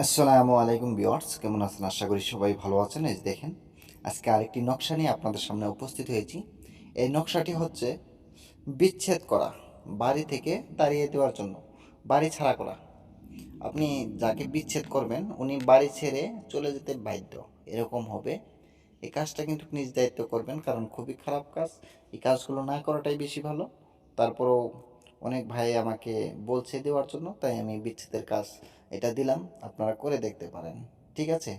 আসসালামু আলাইকুম বিওয়ার্স কেমন আছেন? আশা করি সবাই ভালো আছেন। এই দেখেন, আজকে আরেকটি নকশা নিয়ে আপনাদের সামনে উপস্থিত হয়েছি। এই নকশাটি হচ্ছে বিচ্ছেদ করা, বাড়ি থেকে তাড়িয়ে দেওয়ার জন্য, বাড়ি ছাড়া করা। আপনি যাকে বিচ্ছেদ করবেন, উনি বাড়ি ছেড়ে চলে যেতে বাধ্য, এরকম হবে। এই কাজটা কিন্তু নিজ দায়িত্ব করবেন, কারণ খুবই খারাপ কাজ। এই কাজগুলো না করাটাই বেশি ভালো। তারপরেও অনেক ভাই আমাকে বলছে দেওয়ার জন্য, তাই আমি বিচ্ছেদের কাজ এটা দিলাম, আপনারা করে দেখতে পারেন, ঠিক আছে?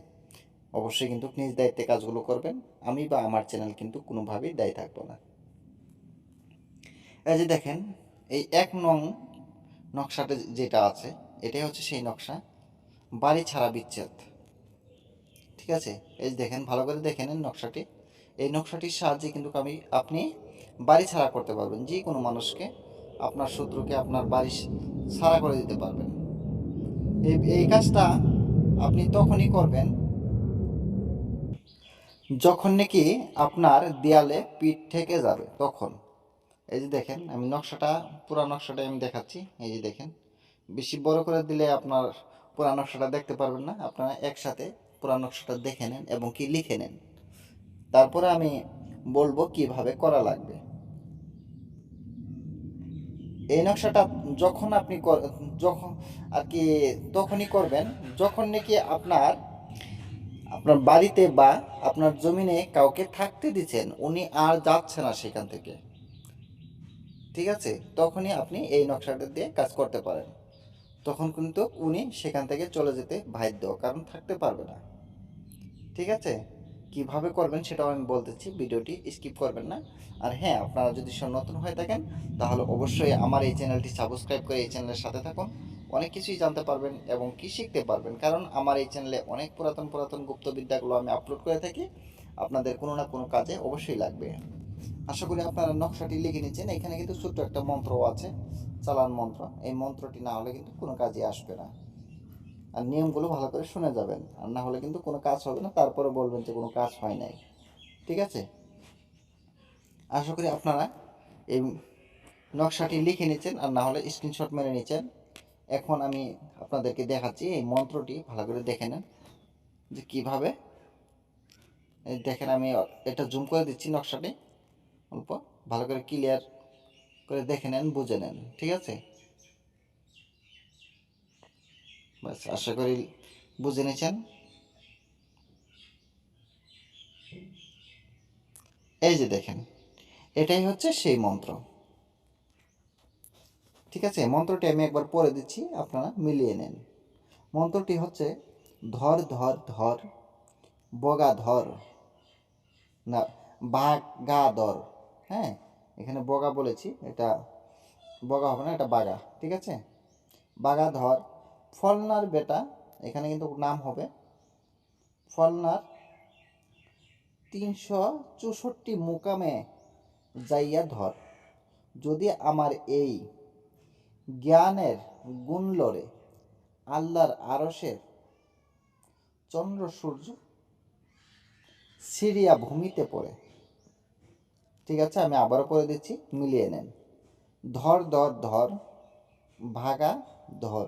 অবশ্যই কিন্তু নিজ দায়িত্বে কাজগুলো করবেন, আমি বা আমার চ্যানেল কিন্তু কোনোভাবেই দায়ী থাকব না। এই যে দেখেন, এই এক নং নকশাটা যেটা আছে, এটাই হচ্ছে সেই নকশা, বাড়ি ছাড়া বিচ্ছেদ, ঠিক আছে? এই দেখেন, ভালো করে দেখে নেন নকশাটি। এই নকশাটির সাহায্যে কিন্তু আমি, আপনি বাড়ি ছাড়া করতে পারবেন যে কোনো মানুষকে আপনার শত্রুকে আপনার বাড়ি ছাড়া করে দিতে পারবেন। এই এই কাজটা আপনি তখনই করবেন। যখন নাকি আপনার দেয়ালে পিঠ থেকে যাবে, তখন। এই যে দেখেন, আমি নকশাটা, পুরা নকশাটা আমি দেখাচ্ছি। এই যে দেখেন, বেশি বড় করে দিলে আপনার পুরা নকশাটা দেখতে পারবেন না। আপনারা একসাথে পুরা নকশাটা দেখে নেন এবং কি লিখে নেন। তারপরে আমি বলব কীভাবে করা লাগবে। এই নকশাটা যখন আপনি যখন আর কি তখনই করবেন যখন নাকি আপনার আপনার বাড়িতে বা আপনার জমিনে কাউকে থাকতে দিচ্ছেন উনি আর যাচ্ছে না সেখান থেকে। ঠিক আছে? তখনই আপনি এই নকশাটা দিয়ে কাজ করতে পারেন। তখন কিন্তু উনি সেখান থেকে চলে যেতে বাধ্য কারণ থাকতে পারবে না। ঠিক আছে? কীভাবে করবেন সেটাও আমি বলতেছি, ভিডিওটি স্কিপ করবেন না। আর হ্যাঁ আপনারা যদি নতুন হয়ে থাকেন, তাহলে অবশ্যই আমার এই চ্যানেলটি সাবস্ক্রাইব করে এই চ্যানেলের সাথে থাকুন। অনেক কিছুই জানতে পারবেন এবং কি শিখতে পারবেন, কারণ আমার এই চ্যানেলে অনেক পুরাতন পুরাতন গুপ্তবিদ্যাগুলো আমি আপলোড করে থাকি। আপনাদের কোনো না কোনো কাজে অবশ্যই লাগবে। আশা করি আপনারা নকশাটি লিখে নিচ্ছেন এখানে কিন্তু ছোট্ট একটা মন্ত্র আছে, চালান মন্ত্র। এই মন্ত্রটি না হলে কিন্তু কোনো কাজে আসবে না। আর নিয়মগুলো ভালো করে শুনে যাবেন। আর না হলে কিন্তু কোনো কাজ হবে না, তারপরে বলবেন যে কোনো কাজ হয় নাই। ঠিক আছে? আশা করি আপনারা এই নকশাটি লিখে নিচ্ছেন, আর না হলে স্ক্রিনশট মেরে নিচ্ছেন। এখন আমি আপনাদেরকে দেখাচ্ছি এই মন্ত্রটি, ভালো করে দেখে নেন যে কীভাবে। দেখেন আমি এটা জুম করে দিচ্ছি নকশাটি, অল্প। ভালো করে ক্লিয়ার করে দেখে নেন, বুঝে নেন। ঠিক আছে? বাস, আশা করি বুঝে নিয়েছেন। এই যে দেখেন, এটাই হচ্ছে সেই মন্ত্র। ঠিক আছে মন্ত্রটি আমি একবার পড়ে দিচ্ছি, আপনারা মিলিয়ে নেন। মন্ত্রটি হচ্ছে, ধর ধর ধর, বগা ধর, না বাগা ধর হ্যাঁ এখানে বগা বলেছি, এটা বগা হবে না, এটা বাগা, ঠিক আছে? বাগা ধর ফলনার বেটা, এখানে কিন্তু নাম হবে, ফলনার তিনশো চৌষট্টি মোকামে যাইয়া ধর, যদি আমার এই জ্ঞানের গুণ লড়ে, আল্লাহর আরসের চন্দ্র সূর্য সিরিয়া ভূমিতে পড়ে। ঠিক আছে, আমি আবারও করে দিচ্ছি, মিলিয়ে নেন। ধর ধর ধর, ভাগা, ধর।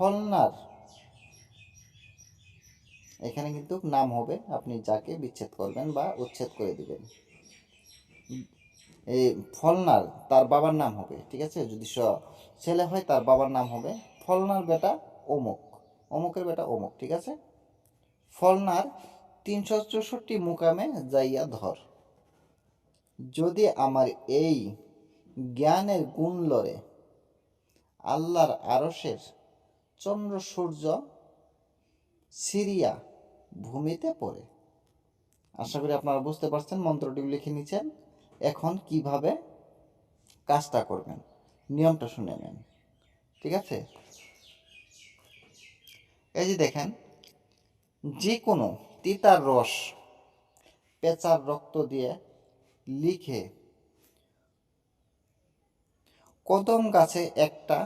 ফলনার। এখানে কিন্তু নাম হবে, আপনি যাকে বিচ্ছেদ করবেন বা উচ্ছেদ করে দিবেন। এই ফলনার, তার বাবার নাম হবে, ঠিক আছে? যদি স- ছেলে হয়, তার বাবার নাম হবে ফলনার বেটা অমুক, অমুকের বেটা অমুক, ঠিক আছে? ফলনার তিনশো চৌষট্টি মুকামে যাইয়া ধর। যদি আমার এই জ্ঞানের গুণ লড়ে, আল্লাহর আরসের চন্দ্র সূর্য সিরিয়া ভূমিতে পড়ে। আশা করি আপনারা বুঝতে পারছেন, মন্ত্রটি লিখে নিচ্ছেন। এখন কীভাবে কাজটা করবেন, নিয়মটা শুনে নেন। ঠিক আছে? এই যে দেখেন যে কোনো তিতার রস পেঁচার রক্ত দিয়ে লিখে কদম গাছে একটা,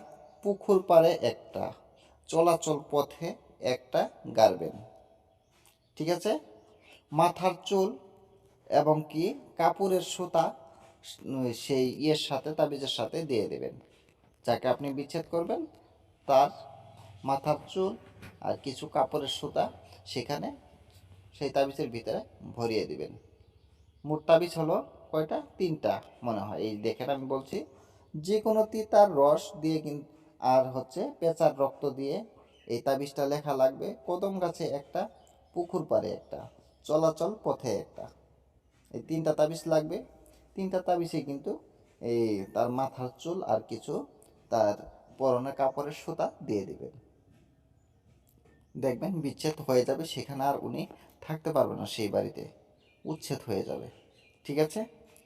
পুকুর পাড়ে একটা চলাচল পথে একটা গাড়বেন ঠিক আছে? মাথার চুল এবং কি কাপড়ের সুতা সেই ইয়ের সাথে, তাবিজের সাথে দিয়ে দেবেন। যাকে আপনি বিচ্ছেদ করবেন, তার মাথার চুল আর কিছু কাপড়ের সুতা সেখানে সেই তাবিজের ভিতরে ভরিয়ে দিবেন। মোট তাবিজ হলো কয়টা? তিনটা মনে হয়। এই দেখেন আমি বলছি যে কোনো তিতার রস দিয়ে কিন্তু আর হচ্ছে পেঁচার রক্ত দিয়ে এই তাবিজটা লেখা লাগবে। কদম গাছে একটা, পুকুর পাড়ে একটা, চলাচল পথে একটা। এই তিনটা তাবিজ লাগবে। তিনটা তাবিজে কিন্তু এই তার মাথার চুল আর কিছু তার পরনে কাপড়ের সুতা দিয়ে দিবেন দেখবেন বিচ্ছেদ হয়ে যাবে, সেখানে আর উনি থাকতে পারবে না সেই বাড়িতে। উচ্ছেদ হয়ে যাবে। ঠিক আছে?